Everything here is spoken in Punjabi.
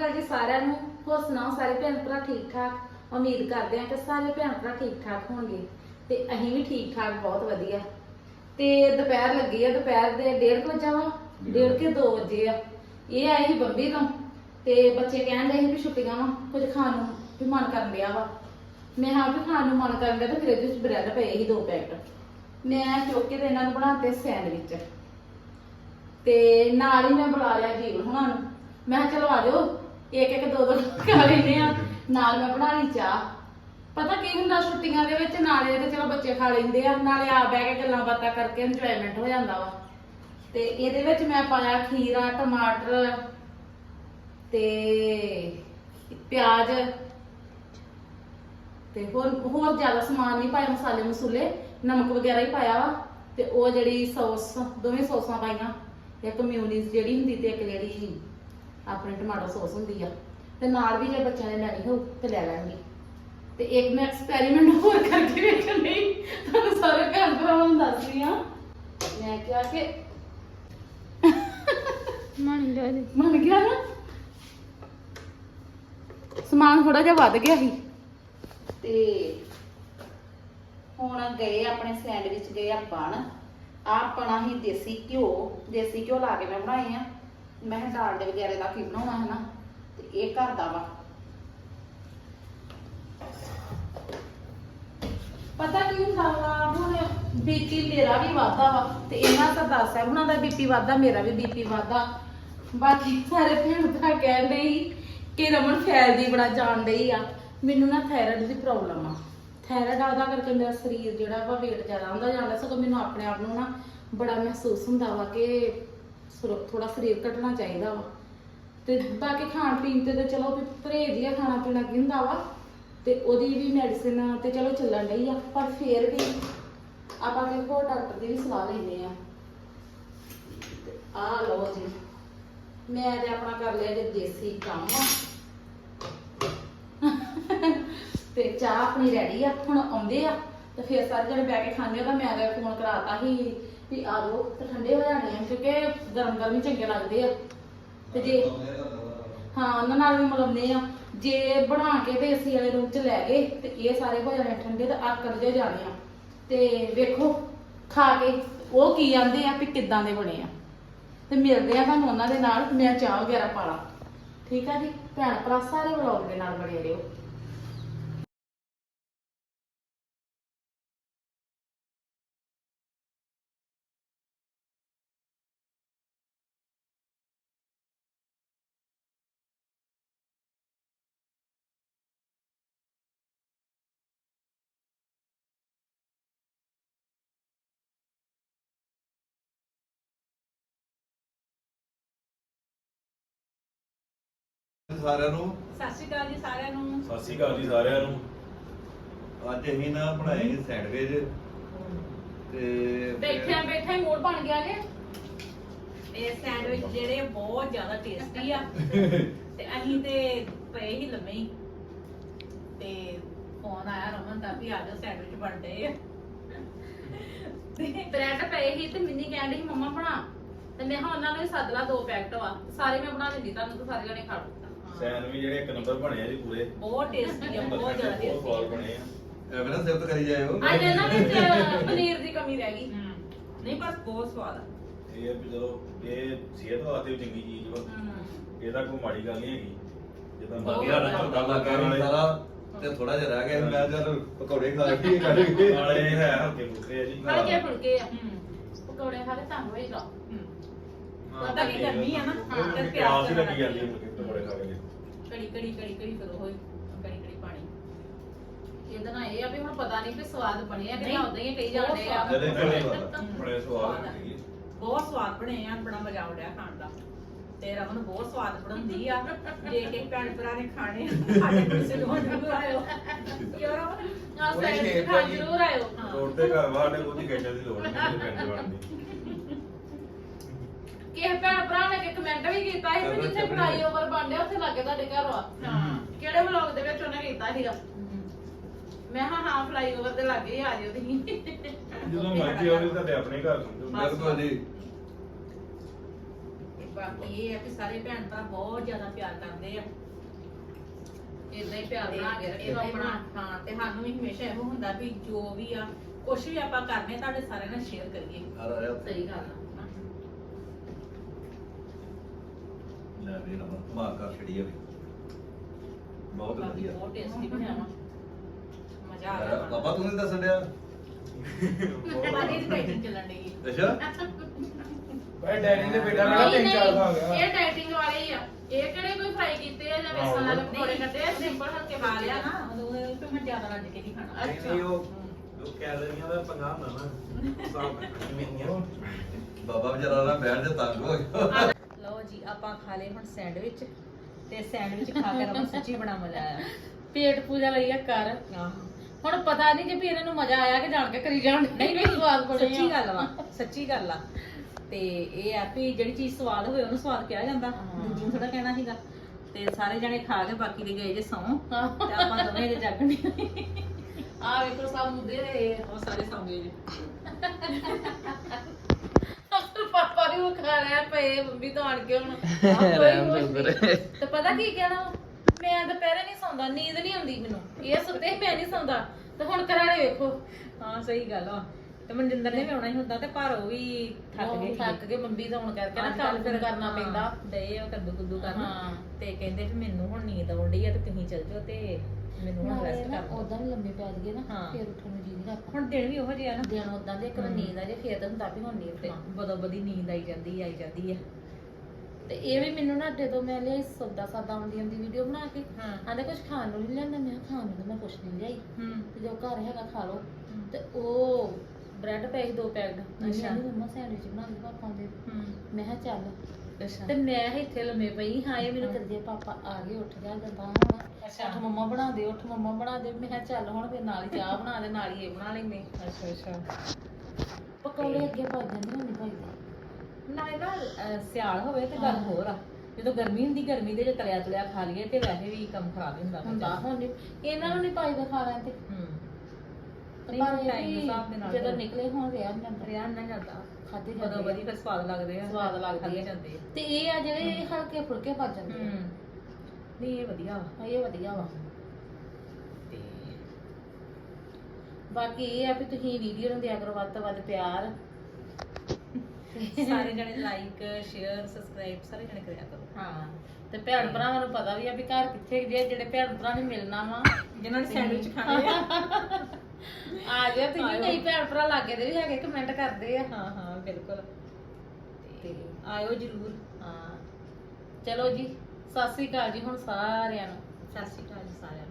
ਅਕਾਲ ਜੀ ਸਾਰਿਆਂ ਨੂੰ ਹੋਰ ਸੁਣਾਓ ਸਾਰੇ ਭੈਣ ਭਰਾ ਠੀਕ ਠਾਕ? ਉਮੀਦ ਕਰਦੇ ਹਾਂ ਕਿ ਸਾਰੇ ਭੈਣ ਭਰਾ ਠੀਕ ਠਾਕ ਹੋਣਗੇ ਤੇ ਅਸੀਂ ਵੀ ਠੀਕ ਠਾਕ ਬਹੁਤ ਵਧੀਆ। ਤੇ ਦੁਪਹਿਰ ਲੱਗੀ ਆ ਦੁਪਹਿਰ ਦੇ 1:30 ਵਜੇ ਵਾ 1:30 ਕੇ 2 ਵਜੇ ਆ। ਇਹ ਆਏ ਸੀ ਬੰਬੀ ਤੋਂ ਤੇ ਬੱਚੇ ਕਹਿਣ ਦੇ ਸੀ ਵੀ ਛੁੱਟੀਆਂ ਵਾ ਕੁਝ ਖਾਣ ਨੂੰ ਵੀ ਮਨ ਕਰਨ ਡਿਆ ਵਾ। ਮੈਂ ਹਾਂ ਵੀ ਖਾਣ ਨੂੰ ਮਨ ਕਰਨ ਡਿਆ ਤੇ ਫ੍ਰਿਜ ਵਿੱਚ ਬ੍ਰੈਡ ਪਏ ਸੀ ਦੋ ਪੈਕਟ। ਮੈਂ ਚੁੱਕ ਕੇ ਤੇ ਇਹਨਾਂ ਨੂੰ ਬਣਾਤੇ ਸੈਂਡਵਿਚ। ਤੇ ਨਾਲ ਹੀ ਮੈਂ ਬੁਲਾ ਲਿਆ ਜੀਵਨ ਹੁਣਾਂ ਨੂੰ। ਮੈਂ ਕਿਹਾ ਚਲੋ ਆ ਜਾਓ। ਇੱਕ ਇੱਕ ਦੋ ਦੋ ਖਾ ਲੈਨੇ ਆ। ਨਾਲ ਮੈਂ ਬਣਾ ਲਈ ਚਾਹ। ਪਤਾ ਕੀ ਹੁੰਦਾ, ਛੁੱਟੀਆਂ ਦੇ ਵਿੱਚ ਨਾਲੇ ਤੇ ਚਲੋ ਬੱਚੇ ਖਾ ਲੈਂਦੇ ਆ। ਨਾਲੇ ਆ ਬਹਿ ਕੇ ਗੱਲਾਂ ਬਾਤਾਂ ਕਰਕੇ ਇੰਜੋਇਮੈਂਟ ਹੋ ਜਾਂਦਾ ਵਾ। ਤੇ ਇਹਦੇ ਵਿੱਚ ਮੈਂ ਪਾਇਆ ਖੀਰਾ, ਟਮਾਟਰ ਤੇ ਪਿਆਜ਼ ਤੇ ਹੋਰ ਹੋਰ ਜ਼ਿਆਦਾ ਸਮਾਨ ਨਹੀਂ ਪਾਇਆ, ਮਸਾਲੇ ਮਸੂਲੇ, ਨਮਕ ਵਗੈਰਾ ਹੀ ਪਾਇਆ ਵਾ। ਤੇ ਉਹ ਜਿਹੜੀ ਸੌਸ, ਦੋਵੇਂ ਸੌਸਾਂ ਪਾਈਆਂ। ਇੱਕ ਮਿਊਨੀਸ ਜਿਹੜੀ ਹੁੰਦੀ ਤੇ ਇੱਕ ਜਿਹੜੀ ਆਪਣੀ ਟਮਾਟੋ ਸੌਸ ਹੁੰਦੀ ਆ। ਤੇ ਨਾਲ ਵੀ ਜੇ ਬੱਚਿਆਂ ਨੇ ਲੈਣੀ ਹੋਊ ਤੇ ਲੈ ਲੈਣਗੇ। ਤੇ ਇੱਕ ਮੈਂ ਐਕਸਪੈਰੀਮੈਂਟ ਹੋਰ ਕਰਕੇ ਵੇਖਣ ਲਈ ਤੁਹਾਨੂੰ ਸਾਰੇ ਭੈਣ ਭਰਾਵਾਂ ਨੂੰ ਦੱਸ ਰਹੀ ਆ ਮੈਂ ਕਿਹਾ ਕਿ ਮਨ ਲੈ ਦੇ ਮੰਨ ਗਿਆ ਨਾ? ਸਮਾਨ ਥੋੜਾ ਜਿਹਾ ਵੱਧ ਗਿਆ ਸੀ। ਤੇ ਹੁਣ ਗਏ ਆਪਣੇ ਸੈਂਡਵਿਚ ਗਏ ਆ ਬਣ ਆਪਣਾ ਹੀ ਦੇਸੀ ਘਿਓ। ਦੇਸੀ ਘਿਓ ਲਾ ਕੇ ਮੈਂ ਬਣਾਏ ਆ। ਮੈਂ ਕਿਹਾ ਡਾਲਡੇ ਵਗੈਰੇ ਦਾ ਕੀ ਬਣਾਉਣਾ ਹੈ ਨਾ, ਤੇ ਇਹ ਘਰ ਦਾ ਵਾ। ਪਤਾ ਕੀ ਹੁੰਦਾ ਵਾ, ਹੁਣ ਬੀਪੀ ਮੇਰਾ ਵੀ ਵਾਧਾ ਵਾ, ਤੇ ਇਹਨਾਂ ਦਾ ਦੱਸ ਹੈ, ਉਹਨਾਂ ਦਾ ਬੀਪੀ ਵਾਧਾ ਮੇਰਾ ਵੀ ਬੀਪੀ ਵਾਧਾ ਬਾਕੀ ਸਾਰੇ ਭੈਣ ਭਰਾ ਕਹਿ ਰਹੀ ਕਿ ਰਮਨ ਫੈਲਦੀ ਬੜਾ ਜਾਣ ਡਈ ਆ। ਮੈਨੂੰ ਨਾ ਥਾਇਰਾਇਡ ਦੀ ਪ੍ਰੋਬਲਮ ਆ। ਥਾਇਰਾਇਡ ਆਦਾ ਕਰਕੇ ਮੇਰਾ ਸਰੀਰ ਜਿਹੜਾ ਵਾ weight ਜ਼ਿਆਦਾ ਹੁੰਦਾ ਜਾਂਦਾ ਸਗੋਂ ਮੈਨੂੰ ਆਪਣੇ ਆਪ ਨੂੰ ਨਾ ਬੜਾ ਮਹਿਸੂਸ ਹੁੰਦਾ ਵਾ ਕਿ ਥੋੜਾ ਸਰੀਰ ਘਟਣਾ ਚਾਹੀਦਾ ਵਾ। ਤੇ ਬਾਕੀ ਖਾਣ ਪੀਣ ਤੇ ਤਾਂ ਚਲੋ ਵੀ ਪਰਹੇਜ਼ ਹੀ ਆ, ਖਾਣਾ ਪੀਣਾ ਕੀ ਹੁੰਦਾ ਵਾ। ਤੇ ਉਹਦੀ ਵੀ ਮੈਡੀਸਿਨ ਤੇ ਚਲੋ ਚੱਲਣ ਡਈ ਆ, ਪਰ ਫੇਰ ਵੀ ਆਪਾਂ ਕਿਸੇ ਹੋਰ ਡਾਕਟਰ ਦੀ ਵੀ ਸਲਾਹ ਲੈਂਦੇ ਆ। ਤੇ ਆ ਲਓ ਜੀ, ਮੈਂ ਤੇ ਆਪਣਾ ਕਰ ਲਿਆ ਜੇ ਦੇਸੀ ਕੰਮ ਤੇ ਚਾਹ ਆਪਣੀ ਰੈਡੀ ਆ, ਹੁਣ ਆਉਂਦੇ ਆ। ਤੇ ਫੇਰ ਸਾਰੇ ਜਣੇ ਬਹਿ ਕੇ ਖਾਂਦੇ ਆ ਮੈਂ ਅਗਰ ਫੋਨ ਕਰਾਤਾ ਸੀ ਵੀ ਆ ਜਾਓ ਤੇ ਠੰਡੇ ਹੋ ਜਾਣੇ ਆ ਕਿਉਂਕਿ ਗਰਮ ਗਰਮ ਹੀ ਚੰਗੇ ਲੱਗਦੇ ਆ। ਤੇ ਜੇ ਹਾਂ ਉਹਨਾਂ ਨਾਲ ਵੀ ਮਿਲਾਉਂਦੇ ਆ। ਜੇ ਬਣਾ ਕੇ ਤੇ ਏਸੀ ਵਾਲੇ ਰੂਮ 'ਚ ਲੈ ਗਏ ਤੇ ਇਹ ਸਾਰੇ ਹੋ ਜਾਣੇ ਠੰਡੇ ਤੇ ਆਕੜ ਜੇ ਜਾਣੇ ਆ। ਤੇ ਵੇਖੋ ਖਾ ਕੇ ਉਹ ਕੀ ਆਂਦੇ ਆ ਵੀ ਕਿੱਦਾਂ ਦੇ ਬਣੇ ਆ। ਤੇ ਮਿਲਦੇ ਆ ਤੁਹਾਨੂੰ ਉਹਨਾਂ ਦੇ ਨਾਲ ਮੈਂ ਚਾਹ ਵਗੈਰਾ ਪਾ ਲਾਂ। ਠੀਕ ਆ ਜੀ? ਭੈਣ ਭਰਾ ਸਾਰੇ ਵਲੌਗ ਦੇ ਨਾਲ ਬਣੇ ਰਹੋ। ਸਾਰਿਆਂ ਨੂੰ। ਸਤਿ ਸ਼੍ਰੀ ਅਕਾਲ ਜੀ ਸਾਰਿਆਂ ਨੂੰ। ਸਤਿ ਸ਼੍ਰੀ ਅਕਾਲ ਜੀ ਸਾਰਿਆਂ ਨੂੰ। ਅੱਜ ਅਸੀਂ ਨਾ ਬਣਾਏ ਸੀ ਸੈਂਡਵਿਚ। ਤੇ ਬੈਠਿਆਂ ਬੈਠਿਆਂ ਹੀ ਮੂਡ ਬਣ ਗਿਆ ਕਿ ਇਹ ਸੈਂਡਵਿਚ ਜਿਹੜੇ ਬਹੁਤ ਜ਼ਿਆਦਾ ਟੇਸਟੀ ਆ। ਤੇ ਅਸੀਂ ਤੇ ਪਏ ਹੀ ਲੰਮੇ ਹੀ। ਤੇ ਫੋਨ ਆਇਆ ਰਮਨ ਦਾ ਵੀ ਆ ਸੈਂਡਵਿਚ ਬਣਦੇ ਆ। ਤੇ ਬ੍ਰੈਡ ਪਏ ਸੀ ਤੇ ਮਿੰਨੀ ਕਹਿੰਦੀ ਸੀ ਮੰਮਾ ਬਣਾ। ਤੇ ਮੈਂ ਕਿਹਾ ਉਹਨਾਂ ਨੇ ਸੱਦ ਲਾ ਦੋ ਪੈਕਟ ਵਾ। ਸਾਰੇ ਮੈਂ ਬਣਾ ਦਿੰਦੀ ਤੁਹਾਨੂੰ ਤੇ ਸਾਰੇ ਜਣੇ ਖਾ ਲਓ। ਸੈਂਡਵਿਚ ਜਿਹੜੇ ਇੱਕ ਨੰਬਰ ਬਣੇ ਆ ਜੀ ਪੂਰੇ। ਬਹੁਤ ਟੇਸਟੀ ਆ ਬਹੁਤ ਜ਼ਿਆਦਾ ਬਹੁਤ ਸਵਾਦ ਟੇਸਟੀ ਬਣੇ ਆ। ਐਵੇਂ ਨਾ ਸਿਫਤ ਕਰੀ ਜਾਇਓ। ਅੱਜ ਇਹਨਾਂ ਵਿੱਚ ਪਨੀਰ ਦੀ ਕਮੀ ਰਹਿ ਗਈ। ਨਹੀਂ ਪਰ ਬਹੁਤ ਸਵਾਦ ਆ। ਇਹ ਆ ਵੀ ਚਲੋ ਇਹ ਸਿਹਤ ਵਾਸਤੇ ਵੀ ਚੰਗੀ ਚੀਜ਼ ਵਾ। ਇਹਦਾ ਕੋਈ ਮਾੜੀ ਗੱਲ ਨਹੀਂ ਹੈਗੀ। ਜਿੱਦਾਂ ਬਾਕੀ ਸਾਡਾ। ਝੋਟਾ ਲੱਗਾ ਨਾਲੇ ਸਾਰਾ। ਤੇ ਥੋੜਾ ਜਿਹਾ ਰਹਿ ਗਿਆ। ਸੀ, ਮੈਂ ਚੱਲ ਪਕੌੜੇ ਖਾ ਕੇ ਕੱਢ ਨਾਲੇ ਇਹ ਹੈ ਹਲਕੇ ਫੁਲਕੇ ਆ ਜੀ। ਹਲਕੇ ਕੇ ਫੁਲਕੇ ਆ। ਪਕੌੜੇ ਖਾ ਕੇ ਤੰਗ ਹੋਈ ਜਾ ਹਮ। ਪਤਾ ਕੀ ਗਰਮੀ ਆ ਨਾ? ਹਾਂ, ਤੇ ਪਿਆਸ ਹੀ ਪਿਆਸ ਲੱਗੀ ਜਾਂਦੀ ਹੈ ਮੁਰਗੇ ਪਕੌੜੇ ਖਾ ਕੇ ਕੜੀ ਕੜੀ ਕੜੀ ਕੜੀ ਕਰੋ ਹੋਈ ਕੜੀ ਕੜੀ ਪਾਣੀ। ਇਹਦਾ ਨਾ ਇਹ ਆ ਵੀ ਹੁਣ ਪਤਾ ਨਹੀਂ ਵੀ ਸਵਾਦ ਬਣਿਆ ਕਿ ਨਹੀਂ, ਨਾ ਉਦਾਂ ਹੀ ਕਹੀ ਜਾਂਦੇ ਆ। ਬਹੁਤ ਜਦੇ ਬੜੇ ਬੜੇ ਸਵਾਦ ਬਹੁਤ ਸਵਾਦ ਬਣੇ ਆ ਬੜਾ ਮਜ਼ਾ ਆਉੜਿਆ ਖਾਣ ਦਾ। ਤੇ ਰਮਨ ਬਹੁਤ ਸਵਾਦ ਬਣਾਉਂਦੀ ਆ। ਜੇ ਕਿ ਭੈਣ ਭਰਾ ਨੇ ਖਾਣੇ ਆ, ਸਾਡੇ ਨੂੰ ਜ਼ਰੂਰ ਆਇਓ। ਕਿਉਂ ਰਮਨ? ਆ ਉਹੀ ਸੈਂਡ shape ਖਾ ਹੈਗੀ। ਜ਼ਰੂਰ ਆਇਓ। ਰੋਡ ਤੇ ਘਰ ਵਾਡੇ ਕੋਈ ਕਹਿਣ ਦੀ ਲੋੜ ਨਹੀਂ ਬਣਦੀ ਕਿਸੇ ਭੈਣ ਭਰਾ ਨੇ ਕਿ ਕਮੈਂਟ ਵੀ ਕੀਤਾ ਸੀ ਵੀ ਜਿੱਥੇ। ਫਲਾਈਓਵਰ ਬਣਦੇ ਉੱਥੇ ਲੱਗੇ ਤੁਹਾਡੇ ਘਰ ਵਾ ਹਾਂ। ਕਿਹੜੇ ਵਲੌਗ ਦੇ ਵਿੱਚ ਉਹਨੇ ਕੀਤਾ ਸੀਗਾ? ਮੈਂ ਹਾਂ ਹਾਂ ਫਲਾਈਓਵਰ ਦੇ ਲੱਗੇ ਹੀ ਆ ਜਿਓ ਤੁਸੀਂ। ਜਦੋਂ ਮਰਜ਼ੀ ਆਉਂਦੇ ਤੁਹਾਡੇ ਆਪਣੇ ਘਰ ਸਮਝੋ ਬਿਲਕੁਲ ਜੀ। ਬਾਕੀ ਇਹ ਆ ਕਿ ਸਾਰੇ ਭੈਣ ਭਰਾ ਬਹੁਤ ਜ਼ਿਆਦਾ ਪਿਆਰ ਕਰਦੇ ਆ। ਇਦਾਂ ਹੀ ਪਿਆਰ ਬਣਾ ਕੇ ਆਪਣਾ। ਹਾਂ ਤੇ ਸਾਨੂੰ ਵੀ ਹਮੇਸ਼ਾ ਇਹੋ ਹੁੰਦਾ ਵੀ ਜੋ ਵੀ ਆ ਕੁਝ ਵੀ ਆਪਾਂ ਕਰਨੇ ਤੁਹਾਡੇ ਸਾਰਿਆਂ ਨਾਲ ਸ਼ੇਅਰ ਕਰੀਏ। ਆ ਸਹੀ ਗੱਲ ਆ। ਲੈ ਵੀ ਨਾ ਮਾਰ ਕਰ ਛੜੀ ਆ ਵੀ। ਬਹੁਤ ਬਾਕੀ ਵਧੀਆ। ਬਹੁਤ ਟੇਸਟੀ ਬਣਿਆ ਵਾ। ਮਜ਼ਾ ਆ ਗਿਆ ਪਾਪਾ ਤੂੰ ਨਹੀਂ ਦੱਸਣ ਡਿਆ? ਬਾਦੀ ਦੀ ਡਾਈਟਿੰਗ ਚੱਲਣ ਡਈ ਅੱਛਾ। ਭਾਈ ਡੈਡੀ ਨੇ ਬੇਟਾ ਮੇਰਾ ਨਹੀਂ, ਤਿੰਨ ਚਾਰ ਖਾ ਨਹੀਂ, ਗਿਆ ਇਹ ਡਾਈਟਿੰਗ ਵਾਲੇ ਹੀ ਆ। ਇਹ ਕਿਹੜੇ ਕੋਈ ਫਰਾਈ ਕੀਤੇ ਆ ਜਾਂ ਵੇਸਣ ਵਾਲੇ ਪਕੌੜੇ ਕੱਟੇ ਆ? ਸਿੰਪਲ ਹਲਕੇ ਖਾ ਖਾ ਲਿਆ ਲਿਆ ਨਾ ਉਦੋਂ ਇਹ ਵੀ ਮੈਂ ਜ਼ਿਆਦਾ ਰੱਜ ਕੇ ਨਹੀਂ ਖਾਣਾ। ਨਹੀਂ ਨਹੀਂ ਉਹ ਉਹ ਕੈਲਰੀਆਂ ਦਾ ਪੰਗਾ ਹੁੰਦਾ ਨਾ। ਸਾਫ਼ ਮਿੰਨੀਆਂ ਬਾਬਾ ਵਿਚਾਰਾ ਨਾ ਬੈਠ ਜਾ ਤੰਗ ਹੋ ਗਿਆ। ਲਓ ਜੀ ਆਪਾਂ ਖਾ ਲਏ ਹੁਣ ਸੈਂਡਵਿਚ ਤੇ ਸੈਂਡਵਿਚ ਖਾ ਕੇ ਰਮਨ ਸੱਚੀ ਬੜਾ ਮਜ਼ਾ ਆਇਆ। ਪੇਟ ਪੂਜਾ ਲਈ ਆ ਕਰ ਹੁਣ ਪਤਾ ਨਹੀਂ ਜੇ ਵੀ ਇਹਨਾਂ ਨੂੰ ਮਜ਼ਾ ਆਇਆ ਕਿ ਜਾਣ ਕੇ ਕਰੀ ਜਾਣ ਨਹੀਂ ਨਹੀਂ ਸਵਾਦ ਬਣੇ ਸੱਚੀ ਗੱਲ ਵਾ ਸੱਚੀ ਗੱਲ ਆ। ਤੇ ਇਹ ਆ ਵੀ ਜਿਹੜੀ ਚੀਜ਼ ਸਵਾਦ ਹੋਵੇ ਉਹਨੂੰ ਸਵਾਦ ਕਿਹਾ ਜਾਂਦਾ। ਦੂਜੀ ਨੂੰ ਥੋੜਾ ਕਹਿਣਾ ਸੀਗਾ। ਤੇ ਸਾਰੇ ਜਣੇ ਖਾ ਕੇ ਬਾਕੀ ਦੇ ਗਏ ਜੇ ਸੌਂ। ਤੇ ਆਪਾਂ ਦੋਵੇਂ ਜੇ ਜਾਗਣੇ ਆ। ਵੇਖੋ ਸਭ ਮੁੱਦੇ ਰਹੇ। ਉਹ ਸਾਰੇ ਸੌਂ ਗਏ ਜੀ। ਪਾਪਾ ਨੇ ਉਹ ਖਾ ਲਿਆ ਪਏ ਮੰਮੀ ਤੋਂ ਆਣ ਕੇ ਹੁਣ ਤੇ ਪਤਾ ਕੀ ਕਹਿਣਾ ਵਾ? ਮੈਂ ਦੁਪਹਿਰੇ ਨਹੀਂ ਸੌਂਦਾ ਨੀਂਦ ਨਹੀਂ ਆਉਂਦੀ ਮੈਨੂੰ। ਇਹ ਸੁੱਤੇ ਮੈਂ ਨਹੀਂ ਸੌਂਦਾ। ਤੇ ਹੁਣ ਕਰਾੜੇ ਵੇਖੋ। ਹਾਂ ਸਹੀ ਗੱਲ ਆ। ਤੇ ਮਨਜਿੰਦਰ ਨੇ ਵੀ ਆਉਣਾ ਹੀ ਹੁੰਦਾ ਤੇ ਪਰ ਉਹ ਵੀ ਥੱਕ ਗਏ ਥੱਕ ਕੇ ਮੰਮੀ ਦਾ ਹੁਣ ਕਰਕੇ ਨਾ ਕੰਮ ਫਿਰ ਕਰਨਾ ਪੈਂਦਾ। ਦੇ ਉਹ ਕੱਦੂ ਕੁੱਦੂ ਕਰਨ। ਹਾਂ। ਤੇ ਕਹਿੰਦੇ ਵੀ ਮੈਨੂੰ ਹੁਣ ਨੀਂਦ ਆਉਂਦੀ ਆ ਤੇ ਤੁਸੀਂ ਚੱਲ ਜਾਓ ਤੇ ਮੈਨੂੰ ਹੁਣ ਨਾਲੇ ਰੈਸਟ ਨਾ ਕਰ ਵੀ ਪੈ ਜਗੇ ਨਾ ਹਾਂ। ਫਿਰ ਉੱਠਣ ਨੂੰ ਜੀ ਨਹੀਂ ਕਰਦਾ। ਹੁਣ ਦਿਨ ਵੀ ਉਹੋ ਜਿਹਾ ਨਾ। ਦਿਨ ਉਦਾਂ ਦੇ ਇੱਕ ਵਾਰ। ਨੀਂਦ ਆ ਜੇ ਫੇਰ ਤਾਂ ਹੁੰਦਾ ਵੀ ਹੁਣ ਨੀਂਦ ਤੇ। ਬਦੋ ਬਦੀ ਨੀਂਦ ਆਈ ਜਾਂਦੀ ਆਈ ਜਾਂਦੀ ਆ। ਤੇ ਇਹ ਵੀ ਮੈਨੂੰ ਨਾ ਅੱਡੇ ਤੋਂ ਮੈਂ ਲਿਆਈ ਸੌਦਾ ਸਾਦਾ ਆਉਂਦੀ ਆਉਂਦੀ ਵੀਡੀਓ ਬਣਾ ਕੇ ਹਾਂ। ਆਂਦੇ ਕੁਝ ਖਾਣ ਨੂੰ ਨਹੀਂ ਲੈਂਦਾ ਮੈਂ ਕਿਹਾ ਖਾਣ ਨੂੰ ਤਾਂ ਮੈਂ ਕੁਝ ਨਹੀਂ ਲਿਆਈ। ਹੂੰ। ਤੇ ਜੋ ਘਰ ਹੈਗਾ ਖਾ ਲਓ। ਤੇ ਉਹ ਬ੍ਰੈਡ ਪਏ ਸੀ ਦੋ ਪੈਕਟ। ਅੱਛਾ। ਅੱਛਾ ਮੰਮਾ ਸੈਂਡਵਿਚ ਬਣਾ ਕੇ ਪਾਪਾ ਦੇ। ਹੂੰ। ਮੈਂ ਕਿਹਾ ਚੱਲ। ਅੱਛਾ। ਤੇ ਮੈਂ ਇੱਥੇ ਲੰਮੇ ਪਈ ਹਾਂ ਇਹ ਮੈਨੂੰ ਹਾਂ। ਪਾਪਾ ਆ ਗਏ ਉੱਠ ਜਾ ਜਾਂਦਾ ਹੁਣ ਅੱਛਾ। ਉੱਠ ਮੰਮਾ ਬਣਾ ਦੇ ਉੱਠ ਮੰਮਾ ਬਣਾ ਦੇ। ਮੈਂ ਕਿਹਾ ਚੱਲ ਹੁਣ ਫਿਰ ਨਾਲ ਹੀ ਚਾਹ ਬਣਾ ਦੇ ਨਾਲ ਹੀ ਇਹ ਬਣਾ ਅੱਛਾ ਅੱਛਾ। ਪਕੌੜੇ ਅੱਗੇ ਪਾ ਜਾਂਦੇ ਹੁਣ ਨਹੀਂ ਪਾਈਦੇ ਨਾਲੇ ਨਾ ਅਹ, ਸਿਆਲ ਹੋਵੇ ਤੇ ਗੱਲ ਹੋਰ ਆ। ਜਦੋਂ ਗਰਮੀ ਹੁੰਦੀ ਗਰਮੀ ਦੇ ਜੇ ਤਲਿਆ ਤਲਿਆ ਖਾ ਲਈਏ ਤੇ ਵੈਸੇ ਵੀ ਕੰਮ ਖਰਾਬ ਹੀ ਹੁੰਦਾ ਹੁੰਦਾ ਹੁਣ ਨਹੀਂ। ਇਹਨਾਂ ਨੂੰ ਨਹੀਂ ਪਾਈਦਾ ਖਾ ਲੈਣ ਤੇ। ਹੂੰ। ਤੇ ਨਹੀਂ, ਪਰ ਇਹ time ਦੇ ਵੀ ਹਿਸਾਬ ਦੇ ਨਾਲ ਜਦੋਂ। ਨਿਕਲੇ ਹੁਣ ਰਿਆ ਨਹੀਂ ਜਾਂਦਾ। ਰਿਆ ਨਾ ਜਾਂਦਾ। ਖਾਦੇ ਜਾਂਦੇ ਬਦੀ ਫਿਰ ਸਵਾਦ ਲੱਗਦੇ ਆ। ਸਵਾਦ ਲੱਗਦੇ ਖਾਧੇ ਆ। ਜਾਂਦੇ ਆ। ਤੇ ਇਹ ਆ ਜਿਹੜੇ ਹਲਕੇ ਫੁਲਕੇ ਪਾ ਜਾਂਦੇ ਆ। ਹੂੰ। ਨਹੀਂ ਇਹ ਵਧੀਆ ਵਾ ਇਹ ਵਧੀਆ ਵਾ। ਤੇ ਬਾਕੀ ਇਹ ਆ ਵੀ ਤੁਸੀਂ ਵੀਡੀਓ ਨੂੰ ਦਿਆ ਕਰੋ ਵੱਧ ਤੋਂ ਵੱਧ ਪਿਆਰ। ਸਾਰੇ ਜਣੇ ਲਾਈਕ ਸ਼ੇਅਰ ਸਬਸਕ੍ਰਾਈਬ ਸਾਰੇ ਜਣੇ ਕਰਿਆ ਕਰੋ। ਹਾਂ ਤੇ ਭੈਣ ਭਰਾਵਾਂ ਨੂੰ ਪਤਾ ਵੀ ਆ ਵੀ ਘਰ ਕਿੱਥੇ ਜੇ ਜਿਹੜੇ ਭੈਣ ਭਰਾ ਨੇ ਮਿਲਣਾ ਵਾ। ਜਿਨ੍ਹਾਂ ਨੇ ਸੈਂਡਵਿਚ ਖਾਣੇ ਆ। ਆ ਜਾ ਤੁਸੀਂ। ਕਈ ਭੈਣ ਭਰਾ ਲਾਗੇ ਦੇ ਵੀ ਹੈਗੇ ਕਮੈਂਟ ਕਰਦੇ ਆ। ਹਾਂ ਹਾਂ ਬਿਲਕੁਲ। ਤੇ ਆਇਓ ਜਰੂਰ। ਹਾਂ ਚਲੋ ਜੀ। ਸਤਿ ਸ੍ਰੀ ਅਕਾਲ ਜੀ ਹੁਣ ਸਾਰਿਆਂ ਨੂੰ। ਸਤਿ ਸ਼੍ਰੀ ਅਕਾਲ ਜੀ ਸਾਰਿਆਂ ਨੂੰ।